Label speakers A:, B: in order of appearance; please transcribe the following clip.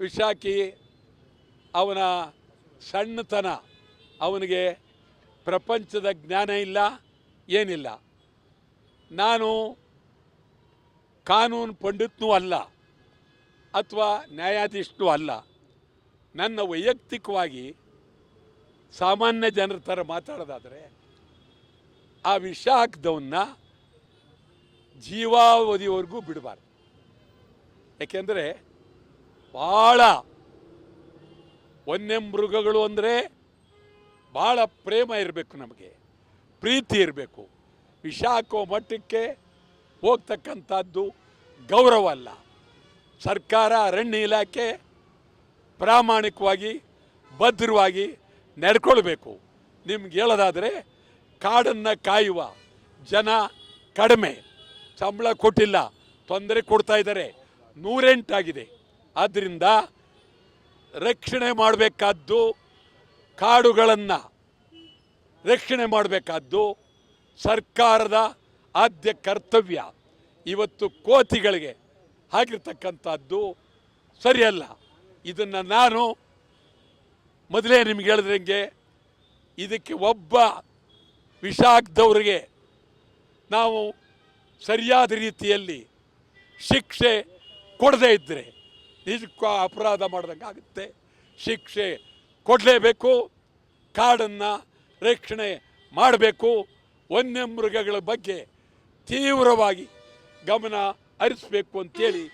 A: ವಿಶಾಖಿ ಅವನ ಸಣ್ಣತನ, ಅವನಿಗೆ ಪ್ರಪಂಚದ ಜ್ಞಾನ ಇಲ್ಲ, ಏನಿಲ್ಲ. ನಾನು ಕಾನೂನು ಪಂಡಿತನೂ ಅಲ್ಲ, ಅಥವಾ ನ್ಯಾಯಾಧೀಶನೂ ಅಲ್ಲ. ನನ್ನ ವೈಯಕ್ತಿಕವಾಗಿ ಸಾಮಾನ್ಯ ಜನರ ಥರ ಮಾತಾಡೋದಾದರೆ, ಆ ವಿಷ ಹಾಕಿದವನ್ನ ಜೀವಾವಧಿವರೆಗೂ ಬಿಡಬಾರ್ದು. ಯಾಕೆಂದರೆ ಭಾಳ ವನ್ಯ ಮೃಗಗಳು ಅಂದರೆ ಭಾಳ ಪ್ರೇಮ ಇರಬೇಕು ನಮಗೆ, ಪ್ರೀತಿ ಇರಬೇಕು. ವಿಷ ಹಾಕೋ ಮಟ್ಟಕ್ಕೆ ಹೋಗ್ತಕ್ಕಂಥದ್ದು ಗೌರವ ಅಲ್ಲ. ಸರ್ಕಾರ ಅರಣ್ಯ ಇಲಾಖೆ ಪ್ರಾಮಾಣಿಕವಾಗಿ, ಭದ್ರವಾಗಿ ನಡ್ಕೊಳ್ಬೇಕು. ನಿಮ್ಗೆ ಹೇಳೋದಾದರೆ ಕಾಡನ್ನು ಕಾಯುವ ಜನ ಕಡಿಮೆ. ಸಂಬಳ ಕೊಟ್ಟಿಲ್ಲ, ತೊಂದರೆ ಕೊಡ್ತಾ ಇದ್ದಾರೆ. ನೂರೆಂಟಾಗಿದೆ ಆದ್ದರಿಂದ ರಕ್ಷಣೆ ಮಾಡಬೇಕಾದ್ದು ಕಾಡುಗಳನ್ನು ರಕ್ಷಣೆ ಮಾಡಬೇಕಾದ್ದು ಸರ್ಕಾರದ ಆದ್ಯ ಕರ್ತವ್ಯ. ಇವತ್ತು ಕೋತಿಗಳಿಗೆ ಆಗಿರ್ತಕ್ಕಂಥದ್ದು ಸರಿಯಲ್ಲ. ಇದನ್ನು ನಾನು ಮೊದಲೇ ನಿಮ್ಗೆ ಹೇಳಿದ್ರಂಗೆ ಇದಕ್ಕೆ ಒಬ್ಬ ವಿಷಾಗ್ದವ್ರಿಗೆ ನಾವು ಸರಿಯಾದ ರೀತಿಯಲ್ಲಿ ಶಿಕ್ಷೆ ಕೊಡದೇ ಇದ್ದರೆ ನಿಜಕ್ಕೂ ಅಪರಾಧ ಮಾಡ್ದಂಗೆ ಆಗುತ್ತೆ ಶಿಕ್ಷೆ ಕೊಡಲೇಬೇಕು, ಕಾಡನ್ನು ರಕ್ಷಣೆ ಮಾಡಬೇಕು. ವನ್ಯಮೃಗಗಳ ಬಗ್ಗೆ ತೀವ್ರವಾಗಿ ಗಮನ ಹರಿಸಬೇಕು ಅಂತೇಳಿ